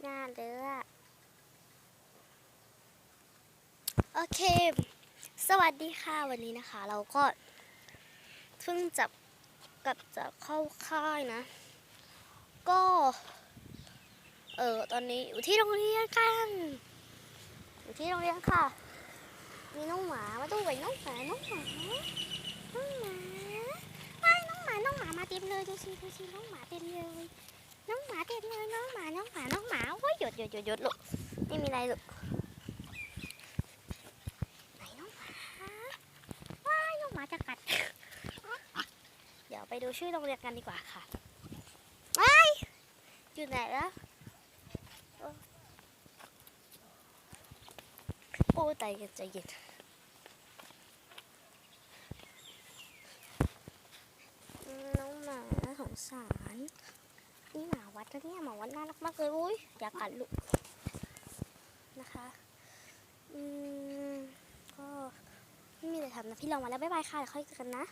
อ้ยน่าเด้อโอเค สวัสดีค่ะวันนี้นะคะ เราก็เพิ่งจับกับจากเข้าค่ายนะ ก็ เออตอนนี้อยู่ที่โรงเรียนกันอยู่ที่โรงเรียนค่ะ มีน้องหมามาด้วยน้องหมาน้องหมาน้องหมาว้ายน้องหมาน้องหมามาเต็มเลยดูสิดูสิน้องหมาเต็มเลย ยหยุดยุดยดลูกไม่มีอะไรลูกไหนน้องหมาว้ายน้องหมาจะกัด เดี๋ยวไปดูชื่อโรงเรียนกันดีกว่าค่ะว้ายอยู่ไหนแล้วโอ้โอ้ใจเย็นใจเย็นน้องหมาสงสาร นี่หมาวัดนะเนี่ยหมาวัดน่ารักมากเลยอุ้ยอยากกัดลูกนะคะอืมก็ไม่มีอะไรทำนะพี่ลองมาแล้วบ๊ายบายค่ะเดี๋ยวค่อยเจอกันนะ